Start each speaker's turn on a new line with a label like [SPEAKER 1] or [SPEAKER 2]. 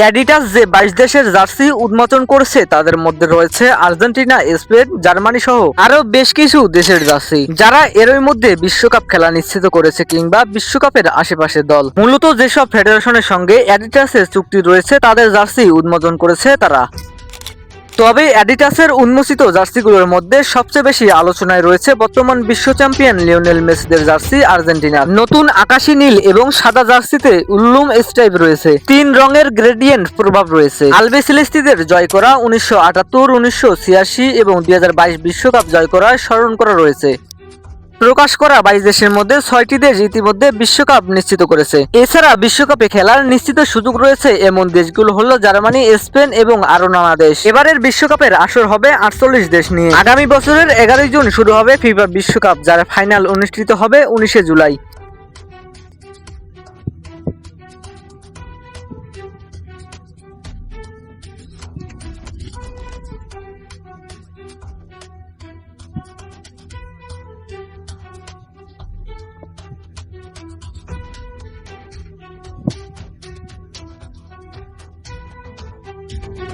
[SPEAKER 1] Adidas যে বাইশ দেশের জার্সি উন্মোচন করছে, তাদের মধ্যে রয়েছে আর্জেন্টিনা, স্পেন, জার্মানি সহ আরও বেশ কিছু দেশের জার্সি। যারা এরই মধ্যে বিশ্বকাপ খেলা নিশ্চিত করেছে কিংবা বিশ্বকাপের আশেপাশে দল। মূলত যেসব ফেডারেশনের সঙ্গে অ্যাডিডাসের চুক্তি রয়েছে, তাদের জার্সি উন্মোচন করেছে তারা। তবে অ্যাডিটাসের উন্মোচিত জার্সিগুলোর মধ্যে সবচেয়ে বেশি আলোচনায় রয়েছে বর্তমান বিশ্ব চ্যাম্পিয়ন লিওনেল মেসিদের জার্সি আর্জেন্টিনার। নতুন আকাশি নীল এবং সাদা জার্সিতে উল্লুম স্টাইপ রয়েছে। তিন রঙের গ্রেডিয়েন্ট প্রভাব রয়েছে। আলবে সিলেস্তিদের জয় করা উনিশশো আটাত্তর, উনিশশো ছিয়াশি এবং দুই বিশ্বকাপ জয় করায় স্মরণ করা রয়েছে। প্রকাশ করা বাইশ দেশের মধ্যে ছয়টি দেশ ইতিমধ্যে বিশ্বকাপ নিশ্চিত করেছে। এছাড়া বিশ্বকাপে খেলার নিশ্চিত সুযোগ রয়েছে এমন দেশগুলো হল জার্মানি, স্পেন এবং আরও নানা দেশ। এবারের বিশ্বকাপের আসর হবে আটচল্লিশ দেশ নিয়ে। আগামী বছরের এগারোই জুন শুরু হবে ফিফা বিশ্বকাপ, যার ফাইনাল অনুষ্ঠিত হবে উনিশে জুলাই। Thank you.